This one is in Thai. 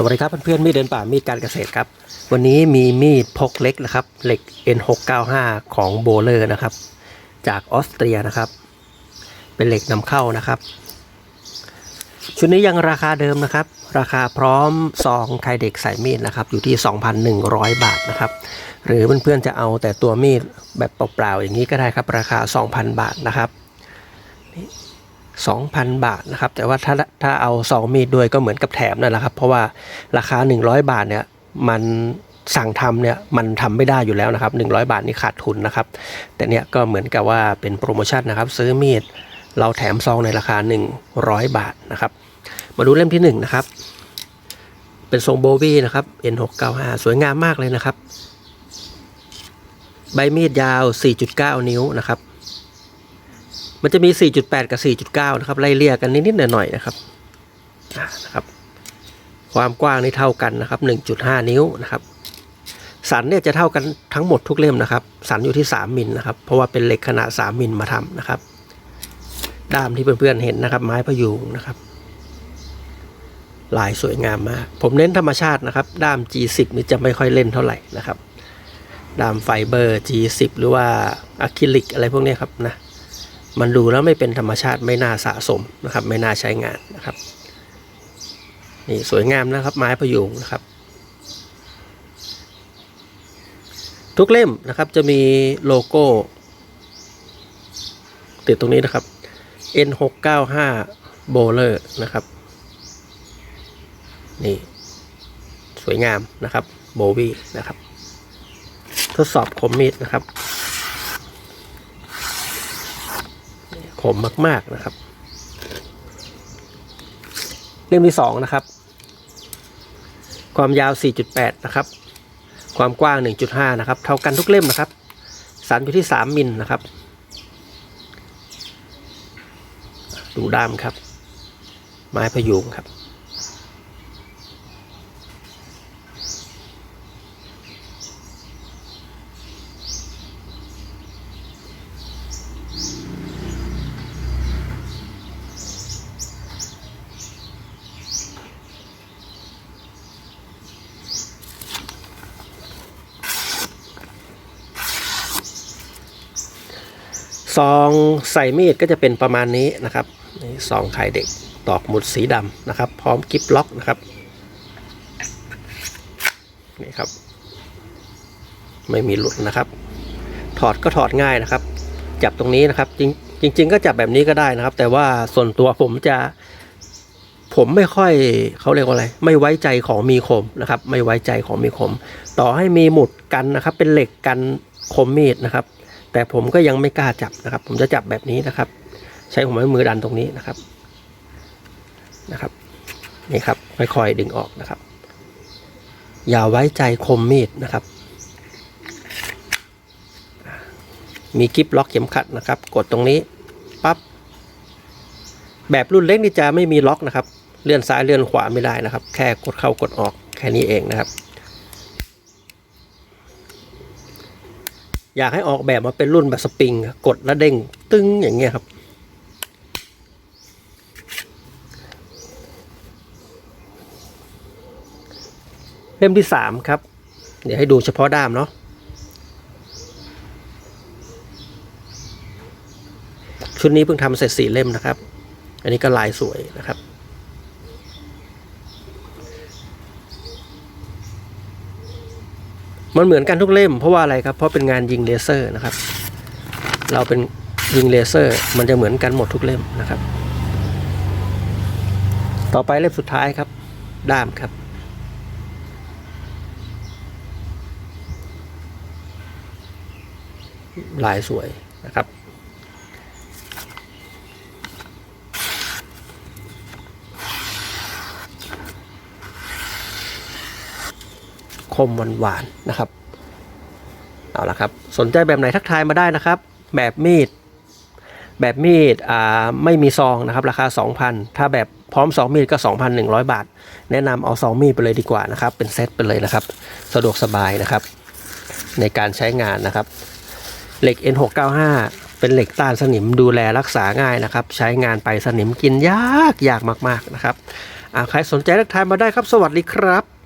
สวัสดีครับเพื่อนๆมีดเดินป่ามีดการเกษตรครับ วันนี้มีมีดพกเล็กนะครับ เหล็ก N695 ของโบเลอร์นะครับ จากออสเตรียนะครับ เป็นเหล็กนำเข้านะครับ ชุดนี้ยังราคาเดิมนะครับ ราคาพร้อมซองไทยเด็กใส่มีดนะครับ อยู่ที่ 2,100 บาทนะครับ หรือเพื่อนๆจะเอาแต่ตัวมีดแบบเปล่าๆอย่างนี้ก็ได้ครับ ราคา 2,000 บาทนะครับ 2,000 บาทนะครับ แต่ว่าถ้าถ้าเอาซองมีดด้วยก็เหมือนกับแถมนั่นแหละครับ เพราะว่าราคา 100 บาทเนี่ยมันสั่งทำเนี่ยมันทำไม่ได้อยู่แล้วนะครับ 100 บาทนี่ขาดทุนนะครับ แต่เนี่ยก็เหมือนกับว่าเป็นโปรโมชั่นนะครับ ซื้อมีดเราแถมซองในราคา 100 บาทนะครับ มาดูเล่มที่1นะครับ เป็นทรงโบวี่นะครับ N695 สวยงามมากเลยนะครับ ใบมีดยาว 4.9 นิ้วนะครับ มันจะมี 4.8 กับ 4.9 นะครับ ไล่เลี่ยกันนิดๆหน่อยๆนะครับนะครับ ความกว้างนี่เท่ากันนะครับ 1.5 นิ้วนะครับ สันเนี่ยจะเท่ากันทั้งหมดทุกเล่มนะครับ สันอยู่ที่ 3 มิลนะครับ เพราะว่าเป็นเหล็กขนาด 3 มิลมาทำนะครับ ด้ามที่เพื่อนๆเห็นนะครับ ไม้พยุงนะครับ ลายสวยงามมาก ผมเน้นธรรมชาตินะครับ ด้าม G10 นี่จะไม่ค่อยเล่นเท่าไหร่นะครับ ด้ามไฟเบอร์ G10 หรือว่าอะคริลิกอะไรพวกนี้ครับนะ มันดูแล้วไม่เป็นธรรมชาติไม่น่าสะสมนะครับ ไม่น่าใช้งานนะครับนี่สวยงามนะครับ ไม้พยุงนะครับ ทุกเล่มนะครับจะมีโลโก้ ติดตรงนี้นะครับ N695 Bowler นะครับ นี่ สวยงามนะครับโบวี่นะครับ ทดสอบคมมีดนะครับ ขมมากๆนะครับ เล่มที่สองนะครับ ความยาว 4.8 นะครับ ความกว้าง 1.5 นะครับ เท่ากันทุกเล่มนะครับสันอยู่ที่ 3 มิลนะครับ ดูด้ามครับ ไม้พยุงครับ ซองใส่มีดก็จะเป็นประมาณนี้นะครับนี่ซองไข่เด็กตอกหมุดสีดำนะครับ พร้อมกิฟล็อกนะครับนี่ครับ ไม่มีหลุดนะครับ ถอดก็ถอดง่ายนะครับ จับตรงนี้นะครับ จริงจริง ๆ ก็จับแบบนี้ก็ได้นะครับ แต่ว่าส่วนตัวผมจะ ผมไม่ค่อยเขาเรียกว่าอะไร ไม่ไว้ใจของมีคมนะครับ ไม่ไว้ใจของมีคม ต่อให้มีหมุดกันนะครับ เป็นเหล็กกันคมมีดนะครับ แต่ผมก็ยังไม่กล้าจับนะครับ ผมจะจับแบบนี้นะครับ ใช้หัวแม่มือดันตรงนี้นะครับนะครับนี่ครับค่อยๆดึงออกนะครับ อย่าไว้ใจคมมีดนะครับ มีกิฟล็อกเข็มขัดนะครับ กดตรงนี้ปั๊บแบบรุ่นเล็กนี่จะไม่มีล็อกนะครับ เลื่อนซ้ายเลื่อนขวาไม่ได้นะครับ แค่กดเข้ากดออกแค่นี้เองนะครับ อยากให้ออกแบบมาเป็นรุ่นแบบสปริงกดแล้วเด้งตึ้งอย่างเงี้ยครับ เล่มที่สามครับ เดี๋ยวให้ดูเฉพาะด้ามเนาะชุดนี้เพิ่งทำเสร็จสี่เล่มนะครับ อันนี้ก็ลายสวยนะครับ มันเหมือนกันทุกเล่มเพราะว่าอะไรครับ เพราะเป็นงานยิงเลเซอร์นะครับ เราเป็นยิงเลเซอร์ มันจะเหมือนกันหมดทุกเล่มนะครับ ต่อไปเล่มสุดท้ายครับ ด้ามครับ ลายสวยนะครับ มหวานๆนะครับ เอาละครับ สนใจแบบไหนทักทายมาได้นะครับ แบบมีด แบบมีดอ่าไม่มีซองนะครับ ราคา 2,000 ถ้าแบบพร้อม 2 มีดก็ 2,100 บาท แนะนำเอา 2 มีดไปเลยดีกว่านะครับ เป็นเซตไปเลยนะครับ สะดวกสบายนะครับ ในการใช้งานนะครับ เหล็ก N695 เป็นเหล็กต้านสนิมดูแลรักษาง่ายนะครับ ใช้งานไปสนิมกินยากยากมาก ๆ นะครับอ่าใครสนใจทักทายมาได้ครับ สวัสดีครับ